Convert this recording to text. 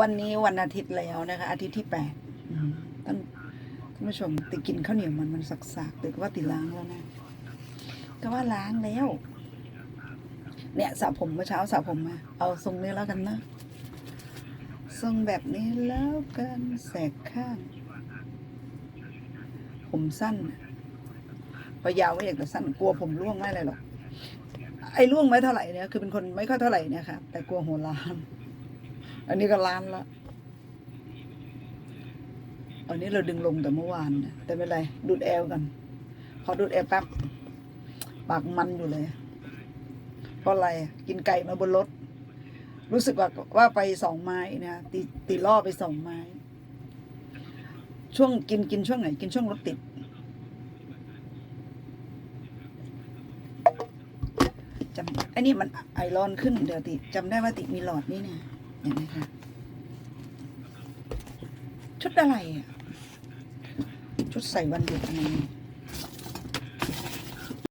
วันนี้วันอาทิตย์แล้วนะคะ อาทิตย์ที่แปดอืมท่านท่านผู้ชมติกินข้าวเหนียวมันมันสักๆติก็ว่าติล้างแล้วนะ ก็ว่าล้างแล้ว เนี่ยสระผมเมื่อเช้าสระผมมาเอาทรงนี้แล้วกันนะทรงแบบนี้แล้วกันแสกข้าง ผมสั้นน่ะพอยาวไม่อยากแต่สั้นกลัวผมร่วงไม่อะไรหรอกไอ้ร่วงไม่เท่าไหร่เนี่ยคือเป็นคนไม่ค่อยเท่าไหร่เนี่ยค่ะแต่กลัวหัวล้าน อันนี้ก็ล้านละอันนี้เราดึงลงแต่เมื่อวานแต่ไม่ไรดูดแอลกัน พอดูดแอลแป๊บปากมันอยู่เลย เพราะอะไรกินไก่มาบนรถ รู้สึกว่าว่าไปสองไม้นะตีตีล่อไปสองไม้ ช่วงกินกินช่วงไหน กินช่วงรถติด จำอันนี้มันไอรอนขึ้นเดี๋ยวติจำได้ว่าติมีหลอดนี่เนี่ย เห็นไหมคะชุดอะไรอะ ชุดใส่วันหยุดอะไร